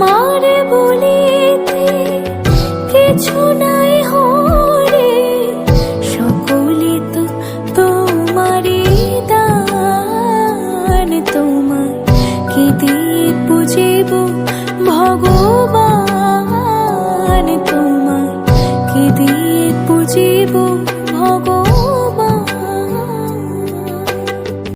আমার বলিতে কিছু নাই হরে, সকলে তো তোমারই দান। তোমার কি দিয়ে বুঝিব ভগবান। তোমার কি দিয়ে বুঝিব ভগবান।